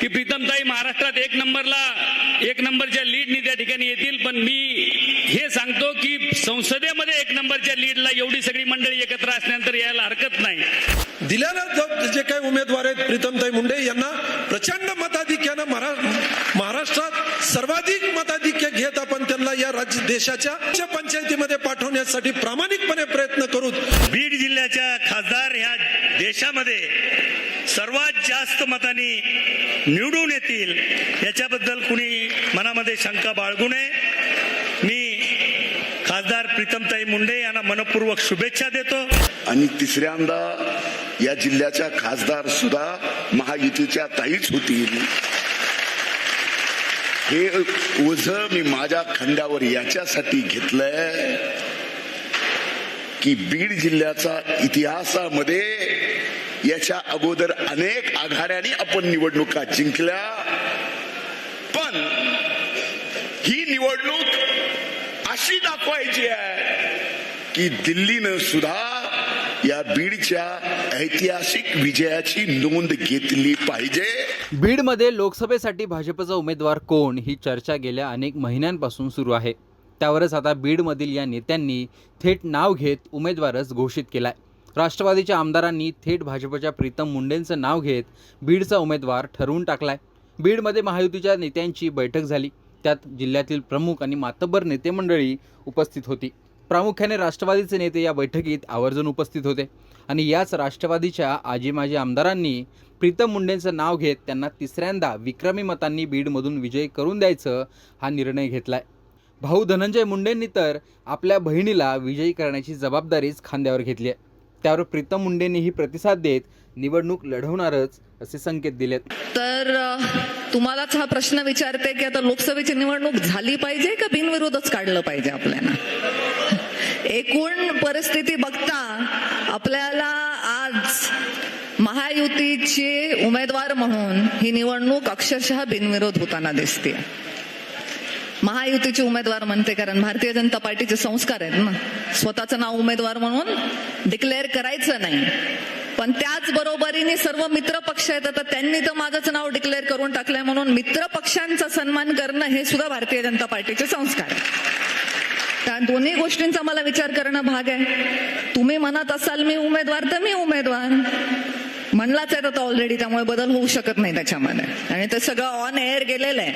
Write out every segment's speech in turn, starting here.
की प्रीतमताई महाराष्ट्रात एक नंबरला एक नंबरच्या लीडनी त्या ठिकाणी येतील. पण मी हे सांगतो की संसदेमध्ये एक नंबरच्या लीडला एवढी सगळी मंडळी एकत्र असल्यानंतर यायला हरकत नाही. दिल्यानंतर जे काही उमेदवार आहेत प्रीतमताई मुंडे यांना प्रचंड मताधिक्यानं महाराष्ट्र महाराष्ट्रात सर्वाधिक मताधिक्य घेत आपण त्यांना या राज्य देशाच्या उच्च पंचायतीमध्ये पाठवण्यासाठी प्रामाणिकपणे प्रयत्न करू. बीड जिल्ह्याच्या खासदार ह्या देशामध्ये सर्वात जास्त मतांनी निवडून येतील याच्याबद्दल कुणी मनामध्ये शंका बाळगू नये. मी खासदार प्रीतमताई मुंडे यांना मनपूर्वक शुभेच्छा देतो. आणि तिसऱ्यांदा या जिल्ह्याच्या खासदार सुद्धा महायुतीच्या ताईच होतील. हे ओझ मी माझ्या खंड्यावर याच्यासाठी घेतलंय की बीड जिल्ह्याचा इतिहासामध्ये याच्या अगोदर अनेक आघाड्यांनी आपण निवडणुका जिंकल्या. पण ही निवडणूक अशी दाखवायची आहे की दिल्लीनं सुद्धा या बीडच्या ऐतिहासिक विजयाची नोंद घेतली पाहिजे. बीडमध्ये लोकसभेसाठी भाजपचा उमेदवार कोण ही चर्चा गेल्या अनेक महिन्यांपासून सुरू आहे. त्यावरच आता बीडमधील या नेत्यांनी थेट नाव घेत उमेदवारच घोषित केलाय. राष्ट्रवादीच्या आमदारांनी थेट भाजपच्या प्रीतम मुंडेंचं नाव घेत बीडचा उमेदवार ठरवून टाकलाय. बीडमध्ये महायुतीच्या नेत्यांची बैठक झाली. त्यात जिल्ह्यातील प्रमुख आणि मातब्बर नेते मंडळी उपस्थित होती. प्रामुख्याने राष्ट्रवादीचे नेते या बैठकीत आवर्जून उपस्थित होते. आणि याच राष्ट्रवादीच्या आजी माजी आमदारांनी प्रीतम मुंडेंचं नाव घेत त्यांना तिसऱ्यांदा विक्रमी मतांनी बीडमधून विजय करून द्यायचं हा निर्णय घेतलाय. भाऊ धनंजय मुंडेंनी तर आपल्या बहिणीला विजयी करण्याची जबाबदारीच खांद्यावर घेतली आहे. त्यावर प्रीतम मुंडेंनीही प्रतिसाद देत निवडणूक लढवणारच असे संकेत दिलेत. तर तुम्हालाच हा प्रश्न विचारते की आता लोकसभेची निवडणूक झाली पाहिजे का बिनविरोधच काढलं पाहिजे आपल्याला? एकूण परिस्थिती बघता आपल्याला आज महायुतीचे उमेदवार म्हणून ही निवडणूक अक्षरशः बिनविरोध होताना दिसते. महायुतीचे उमेदवार म्हणते कारण भारतीय जनता पार्टीचे संस्कार आहेत ना. स्वतःचं नाव उमेदवार म्हणून डिक्लेअर करायचं नाही. पण त्याच बरोबरीने सर्व मित्र पक्ष आहेत. आता त्यांनी तर माझंच नाव डिक्लेअर करून टाकलंय म्हणून मित्र पक्षांचा सन्मान करणं हे सुद्धा भारतीय जनता पार्टीचे संस्कार आहेत. त्या दोन्ही गोष्टींचा मला विचार करणं भाग आहे. तुम्ही म्हणत असाल मी उमेदवार तर मी उमेदवार. म्हणलाच आहे आता ऑलरेडी त्यामुळे बदल होऊ शकत नाही त्याच्यामध्ये. आणि ते सगळं ऑन एअर गेलेलं आहे.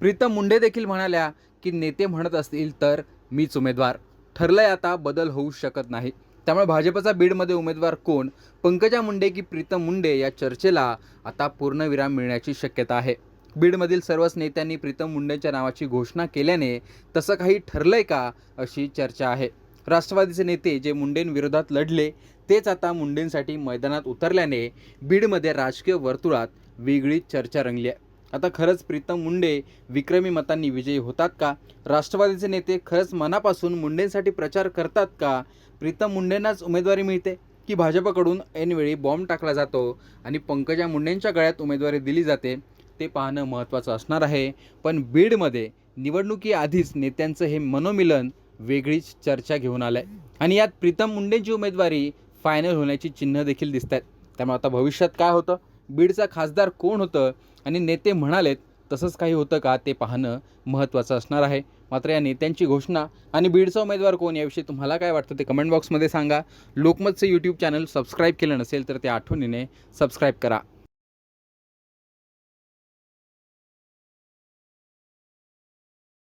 प्रीतम मुंडे देखील म्हणाल्या की नेते म्हणत असतील तर मीच उमेदवार. ठरलंय आता बदल होऊ शकत नाही. त्यामुळे भाजपचा बीडमध्ये उमेदवार कोण? पंकजा मुंडे की प्रीतम मुंडे या चर्चेला आता पूर्णविराम मिळण्याची शक्यता आहे. बीडमधील सर्वच नेत्यांनी प्रीतम मुंडेंच्या नावाची घोषणा केल्याने तसं काही ठरलंय का अशी चर्चा आहे. राष्ट्रवादीचे नेते जे मुंडेंविरोधात लढले तेच आता मुंडेंसाठी मैदानात उतरल्याने बीडमध्ये राजकीय वर्तुळात वेगळीच चर्चा रंगली आहे. आता खरंच प्रीतम मुंडे विक्रमी मतांनी विजयी होतात का? राष्ट्रवादीचे नेते खरंच मनापासून मुंडेंसाठी प्रचार करतात का? प्रीतम मुंडेंनाच उमेदवारी मिळते की भाजपकडून ऐनवेळी बॉम्ब टाकला जातो आणि पंकजा मुंडेंच्या गळ्यात उमेदवारी दिली जाते? ते पाहणं महत्त्वाचं असणार आहे. पण बीडमध्ये निवडणुकीआधीच नेत्यांचं हे मनोमिलन वेगळीच चर्चा घेऊन आलं आहे आणि यात प्रीतम मुंडेंची उमेदवारी फायनल होण्याची चिन्ह देखील दिसत आहेत त्यामुळे आता भविष्यात काय होतं? बीडचा खासदार कोण होतं? आणि नेते म्हणालेत तसंच काही होतं का? ते पाहणं महत्त्वाचं असणार आहे. मात्र या नेत्यांची घोषणा आणि बीडचा उमेदवार कोण याविषयी तुम्हाला काय वाटतं ते कमेंट बॉक्समध्ये सांगा. लोकमतचं यूट्यूब चॅनल सबस्क्राईब केलं नसेल तर ते आठवणीने सबस्क्राईब करा.